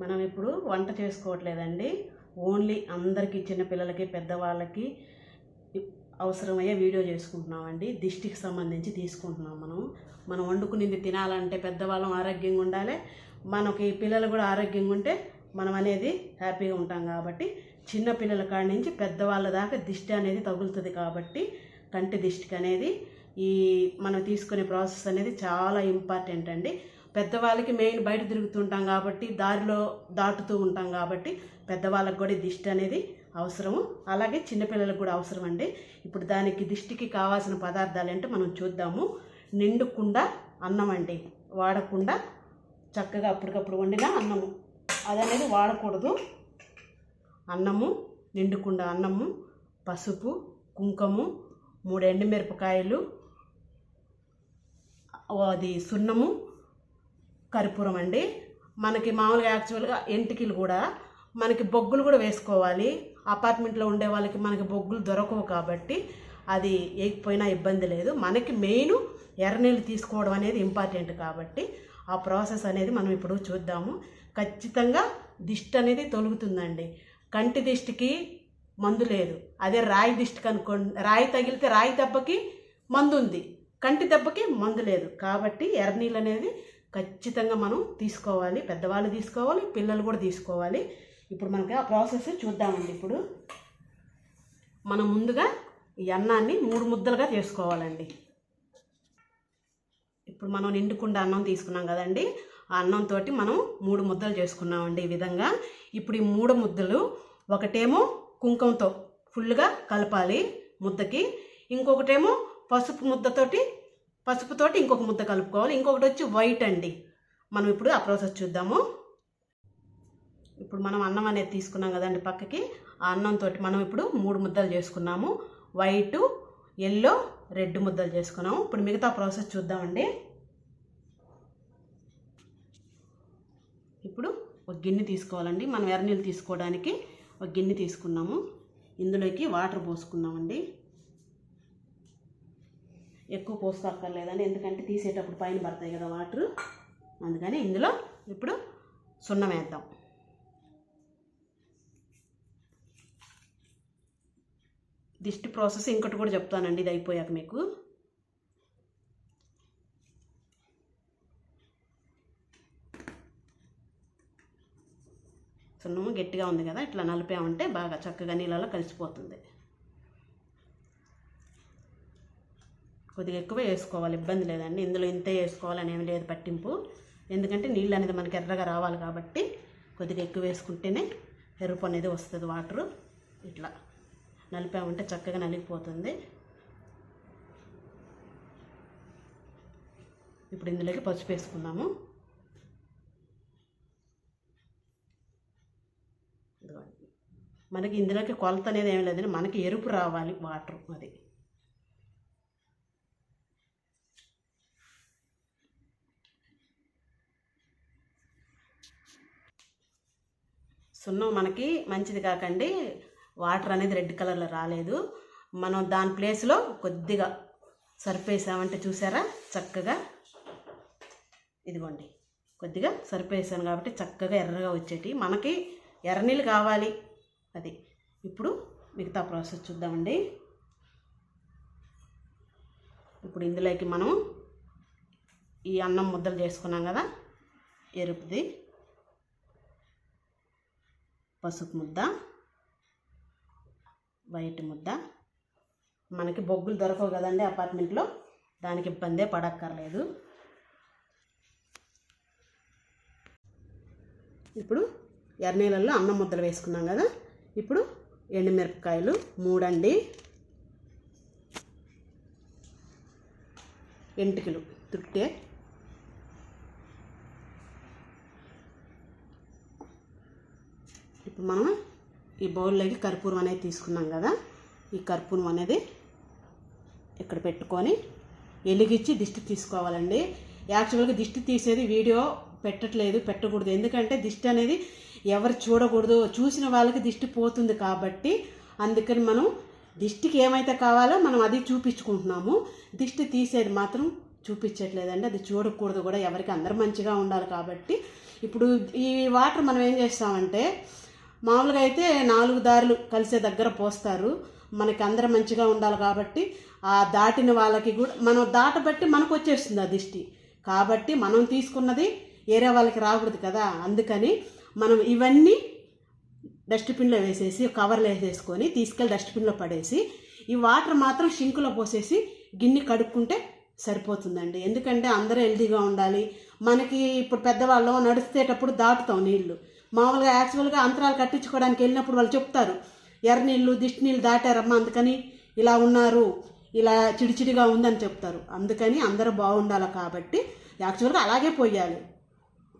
మనం ఇప్పుడు వంట చేసుకోవట్లేదండి. ఓన్లీ అందరికీ చిన్నపిల్లలకి పెద్దవాళ్ళకి అవసరమయ్యే వీడియో చేసుకుంటున్నామండి. దిష్టికి సంబంధించి తీసుకుంటున్నాం మనం. మనం వండుకునింది తినాలంటే పెద్దవాళ్ళం ఆరోగ్యంగా ఉండాలి. మనకి పిల్లలు కూడా ఆరోగ్యంగా ఉంటే మనం అనేది హ్యాపీగా ఉంటాం కాబట్టి చిన్న పిల్లల కాడి నుంచి పెద్దవాళ్ళ దాకా దిష్టి అనేది తగులుతుంది కాబట్టి కంటి దిష్టికి అనేది ఈ మనం తీసుకునే ప్రాసెస్ అనేది చాలా ఇంపార్టెంట్ అండి. పెద్దవాళ్ళకి మెయిన్ బయట తిరుగుతుంటాం కాబట్టి దారిలో దాటుతూ ఉంటాం కాబట్టి పెద్దవాళ్ళకి కూడా దిష్టి అనేది అవసరము. అలాగే చిన్నపిల్లలకు కూడా అవసరం అండి ఇప్పుడు దానికి దిష్టికి కావాల్సిన పదార్థాలు ఏంటో మనం చూద్దాము. నిండుకుండా అన్నం అండి. వాడకుండా చక్కగా అప్పటికప్పుడు వండిన అన్నము. అదనేది వాడకూడదు. అన్నము నిండుకుండా అన్నము పసుపు కుంకుము మూడు ఎండుమిరపకాయలు అది సున్నము కర్పూరం అండి. మనకి మామూలుగా యాక్చువల్గా ఎంటికలు కూడా మనకి బొగ్గులు కూడా వేసుకోవాలి. అపార్ట్మెంట్లో ఉండే వాళ్ళకి మనకి బొగ్గులు దొరకవు కాబట్టి అది వేయకపోయినా ఇబ్బంది లేదు. మనకి మెయిన్ ఎర్రనీళ్ళు తీసుకోవడం అనేది ఇంపార్టెంట్ కాబట్టి ఆ ప్రాసెస్ అనేది మనం ఇప్పుడు చూద్దాము. ఖచ్చితంగా దిష్టి అనేది తొలుగుతుందండి. కంటి దిష్టికి మందు లేదు. అదే రాయి దిష్టి కనుక్కోండి రాయి తగిలితే రాయి దెబ్బకి మందు ఉంది. కంటి దెబ్బకి మందు లేదు. కాబట్టి ఎర్రనీళ్ళు అనేది ఖచ్చితంగా మనం తీసుకోవాలి. పెద్దవాళ్ళు తీసుకోవాలి పిల్లలు కూడా తీసుకోవాలి. ఇప్పుడు మనకి ఆ ప్రాసెస్ చూద్దామండి ఇప్పుడు. మనం ముందుగా ఈ అన్నాన్ని మూడు ముద్దలుగా చేసుకోవాలండి. ఇప్పుడు మనం నిండుకుండా అన్నం తీసుకున్నాం కదండి. ఆ అన్నంతో మనం మూడు ముద్దలు చేసుకున్నామండి ఈ విధంగా. ఇప్పుడు ఈ మూడు ముద్దలు ఒకటేమో కుంకుమతో ఫుల్గా కలపాలి ముద్దకి. ఇంకొకటేమో పసుపు ముద్దతోటి పసుపుతోటి ఇంకొక ముద్ద కలుపుకోవాలి. ఇంకొకటి వచ్చి వైట్ అండి. మనం ఇప్పుడు ఆ ప్రాసెస్ చూద్దాము. ఇప్పుడు మనం అన్నం అనేది తీసుకున్నాం కదండి పక్కకి. ఆ అన్నంతో మనం ఇప్పుడు మూడు ముద్దలు చేసుకున్నాము. వైటు ఎల్లో రెడ్ ముద్దలు చేసుకున్నాము. ఇప్పుడు మిగతా ప్రాసెస్ చూద్దామండి. ఇప్పుడు ఒక గిన్నె తీసుకోవాలండి. మనం ఎర్రనీళ్ళు తీసుకోవడానికి ఒక గిన్నె తీసుకున్నాము. ఇందులోకి వాటర్ పోసుకున్నామండి ఎక్కువ పోసుకోక్కర్లేదని ఎందుకంటే తీసేటప్పుడు పైన పడతాయి కదా వాటర్. అందుకని ఇందులో ఇప్పుడు సున్నం వేద్దాం. దిష్టి ప్రాసెస్ ఇంకోటి కూడా చెప్తానండి ఇది అయిపోయాక మీకు. సున్నము గట్టిగా ఉంది కదా ఇట్లా నలిపామంటే బాగా చక్కగా నీళ్ళలో కలిసిపోతుంది. కొద్దిగా ఎక్కువ వేసుకోవాలి. ఇబ్బంది లేదండి. ఇందులో ఇంతే వేసుకోవాలని ఏమి లేదు పట్టింపు. ఎందుకంటే నీళ్ళు అనేది మనకి ఎర్రగా రావాలి కాబట్టి కొద్దిగా ఎక్కువ వేసుకుంటేనే ఎరుపు అనేది వస్తుంది వాటరు. ఇట్లా నలిపామంటే చక్కగా నలిగిపోతుంది. ఇప్పుడు ఇందులోకి పసుపు వేసుకుందాము. మనకి ఇందులోకి కొలత అనేది ఏమి లేదండి. మనకి ఎరుపు రావాలి వాటర్ అది. సున్నం మనకి మంచిది కాకండి. వాటర్ అనేది రెడ్ కలర్లో రాలేదు. మనం దాని ప్లేస్లో కొద్దిగా సరిపేసామంటే చూసారా? చక్కగా ఇదిగోండి. కొద్దిగా సరిపేసాను కాబట్టి చక్కగా ఎర్రగా వచ్చేటి. మనకి ఎర్రనీళ్ళు కావాలి. అది ఇప్పుడు మిగతా ప్రాసెస్ చూద్దామండి. ఇప్పుడు ఇందులోకి మనం ఈ అన్నం ముద్దలు చేసుకున్నాం కదా? ఎరుపుది. పసుపు ముద్ద వైట్ ముద్ద. మనకి బొగ్గులు దొరకవు కదండి అపార్ట్మెంట్లో దానికి ఇబ్బందే పడక్కర్లేదు. ఇప్పుడు ఎర్రనీళ్ళల్లో అన్నం ముద్దలు వేసుకున్నాం కదా ఇప్పుడు ఎండుమిరపకాయలు మూడండి. ఎంటుకలు తుట్టే మనం ఈ బౌల్లోకి కర్పూరం అనేది తీసుకున్నాం కదా. ఈ కర్పూరం అనేది ఇక్కడ పెట్టుకొని వెలిగించి దిష్టి తీసుకోవాలండి. యాక్చువల్గా దిష్టి తీసేది వీడియో పెట్టట్లేదు పెట్టకూడదు. ఎందుకంటే దిష్టి అనేది ఎవరు చూడకూడదు. చూసిన వాళ్ళకి దిష్టి పోతుంది కాబట్టి అందుకని మనం దిష్టికి ఏమైతే కావాలో మనం అది చూపించుకుంటున్నాము. దిష్టి తీసేది మాత్రం చూపించట్లేదండి. అది చూడకూడదు కూడా. ఎవరికి అందరు మంచిగా ఉండాలి కాబట్టి. ఇప్పుడు ఈ వాటర్ మనం ఏం చేస్తామంటే మామూలుగా అయితే నాలుగు దారులు కలిసే దగ్గర పోస్తారు. మనకి అందరు మంచిగా ఉండాలి కాబట్టి ఆ దాటిన వాళ్ళకి కూడా మనం దాటబట్టి మనకు వచ్చేస్తుంది ఆ దిష్టి. కాబట్టి మనం తీసుకున్నది ఏరే వాళ్ళకి రాకూడదు కదా. అందుకని మనం ఇవన్నీ డస్ట్బిన్లో వేసేసి కవర్లో వేసేసుకొని తీసుకెళ్ళి డస్ట్బిన్లో పడేసి ఈ వాటర్ మాత్రం షింకులో పోసేసి గిన్నె కడుక్కుంటే సరిపోతుందండి. ఎందుకంటే అందరూ హెల్తీగా ఉండాలి. మనకి ఇప్పుడు పెద్దవాళ్ళం నడిచేటప్పుడు దాటుతాం నీళ్ళు. మామూలుగా యాక్చువల్గా అంతరాలు కట్టించుకోవడానికి వెళ్ళినప్పుడు వాళ్ళు చెప్తారు ఎర్ర నీళ్ళు దిష్టి నీళ్ళు దాటారమ్మా అందుకని ఇలా ఉన్నారు ఇలా చిడిచిడిగా ఉందని చెప్తారు. అందుకని అందరూ బాగుండాలి కాబట్టి యాక్చువల్గా అలాగే పోయాలి.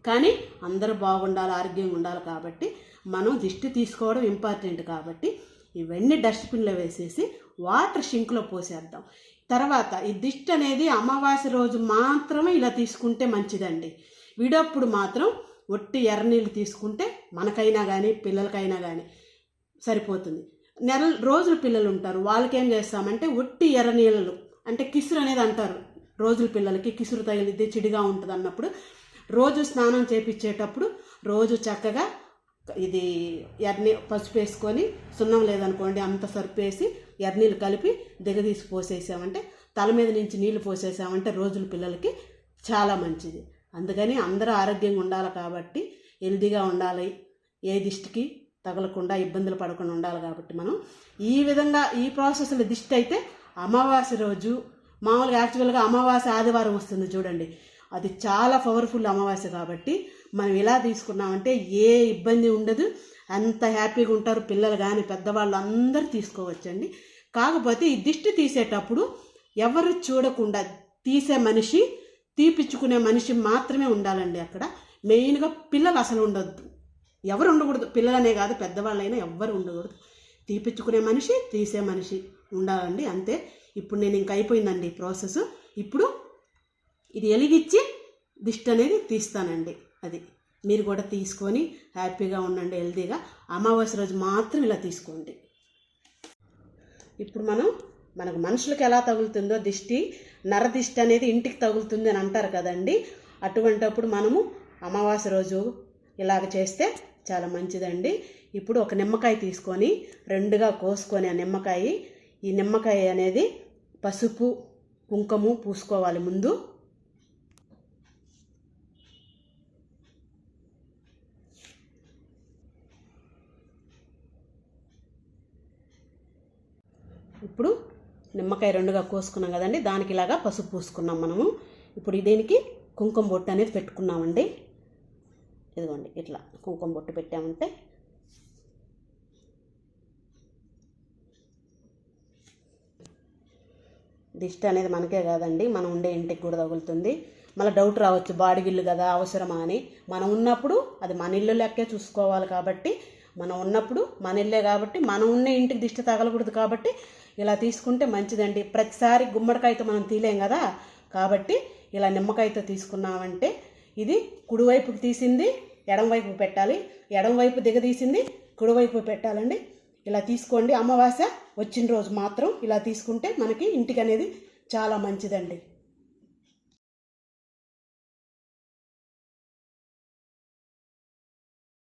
కానీ అందరూ బాగుండాలి ఆరోగ్యంగా ఉండాలి కాబట్టి మనం దిష్టి తీసుకోవడం ఇంపార్టెంట్ కాబట్టి ఇవన్నీ డస్ట్బిన్లో వేసేసి వాటర్ షింక్లో పోసేద్దాం. తర్వాత ఈ దిష్టి అనేది అమావాస్య రోజు మాత్రమే ఇలా తీసుకుంటే మంచిదండి. విడప్పుడు మాత్రం ఒట్టి ఎర్రనీళ్ళు తీసుకుంటే మనకైనా కానీ పిల్లలకైనా కానీ సరిపోతుంది. నెల రోజులు పిల్లలు ఉంటారు. వాళ్ళకేం చేస్తామంటే ఒట్టి ఎర్ర నీళ్ళు అంటే కిసురు అనేది అంటారు. రోజుల పిల్లలకి కిసురు తగిలిద్ది చిడిగా ఉంటుంది అన్నప్పుడు రోజు స్నానం చేపించేటప్పుడు రోజు చక్కగా ఇది ఎర్ని పసుపు వేసుకొని సున్నం లేదనుకోండి అంత సరిపేసి ఎర్నీళ్ళు కలిపి దిగదీసి పోసేసామంటే తల మీద నుంచి నీళ్ళు పోసేసామంటే రోజుల పిల్లలకి చాలా మంచిది. అందుకని అందరూ ఆరోగ్యంగా ఉండాలి కాబట్టి హెల్దీగా ఉండాలి. ఏ దిష్టికి తగలకుండా ఇబ్బందులు పడకుండా ఉండాలి కాబట్టి మనం ఈ విధంగా ఈ ప్రాసెస్లో దిష్టి అయితే అమావాస్య రోజు మామూలుగా యాక్చువల్గా అమావాస్య ఆదివారం వస్తుంది చూడండి. అది చాలా పవర్ఫుల్ అమావాస్య కాబట్టి మనం ఇలా తీసుకున్నామంటే ఏ ఇబ్బంది ఉండదు. అంత హ్యాపీగా ఉంటారు పిల్లలు కానీ పెద్దవాళ్ళు అందరూ తీసుకోవచ్చండి. కాకపోతే ఈ దిష్టి తీసేటప్పుడు ఎవరు చూడకుండా తీసే మనిషి తీపిచ్చుకునే మనిషి మాత్రమే ఉండాలండి అక్కడ. మెయిన్గా పిల్లలు అసలు ఉండొద్దు. ఎవరు ఉండకూడదు. పిల్లలనే కాదు పెద్దవాళ్ళైనా ఎవ్వరు ఉండకూడదు. తీపిచ్చుకునే మనిషి తీసే మనిషి ఉండాలండి. అంతే. ఇప్పుడు నేను ఇంక అయిపోయిందండి ప్రాసెస్. ఇప్పుడు ఇది ఎలిగిచ్చి దిష్టి అనేది తీస్తానండి అది. మీరు కూడా తీసుకొని హ్యాపీగా ఉండండి హెల్తీగా. అమావాస్య రోజు మాత్రం ఇలా తీసుకోండి. ఇప్పుడు మనం మనకు మనుషులకు ఎలా తగులుతుందో దిష్టి నరదిష్టి అనేది ఇంటికి తగులుతుంది అని అంటారు కదండి. అటువంటప్పుడు మనము అమావాస్య రోజు ఇలాగ చేస్తే చాలా మంచిదండి. ఇప్పుడు ఒక నిమ్మకాయ తీసుకొని రెండుగా కోసుకొని ఆ నిమ్మకాయ ఈ నిమ్మకాయ అనేది పసుపు కుంకుమ పూసుకోవాలి ముందు. ఇప్పుడు నిమ్మకాయ రెండుగా కోసుకున్నాం కదండి దానికి ఇలాగా పసుపు పూసుకున్నాం మనము. ఇప్పుడు దీనికి కుంకుమ బొట్టు అనేది పెట్టుకున్నామండి. ఇదిగోండి ఇట్లా కుంకుమ బొట్టు పెట్టామంటే. దిష్టి అనేది మనకే కాదండి మనం ఉండే ఇంటికి కూడా తగులుతుంది. మళ్ళీ డౌట్ రావచ్చు బాడిగిల్లు కదా అవసరమా అని. మనం ఉన్నప్పుడు అది మన ఇల్లు లెక్కే చూసుకోవాలి కాబట్టి మనం ఉన్నప్పుడు మన ఇల్లే కాబట్టి మనం ఉన్న ఇంటికి దిష్టి తగలకూడదు కాబట్టి ఇలా తీసుకుంటే మంచిదండి. ప్రతిసారి గుమ్మడికాయతో మనం తీలేం కదా? కాబట్టి ఇలా నిమ్మకాయతో తీసుకున్నామంటే ఇది కుడివైపుకి తీసింది ఎడంవైపు పెట్టాలి. ఎడంవైపు దిగదీసింది కుడివైపు పెట్టాలండి. ఇలా తీసుకోండి. అమావాస్య వచ్చిన రోజు మాత్రం ఇలా తీసుకుంటే మనకి ఇంటికి అనేది చాలా మంచిదండి.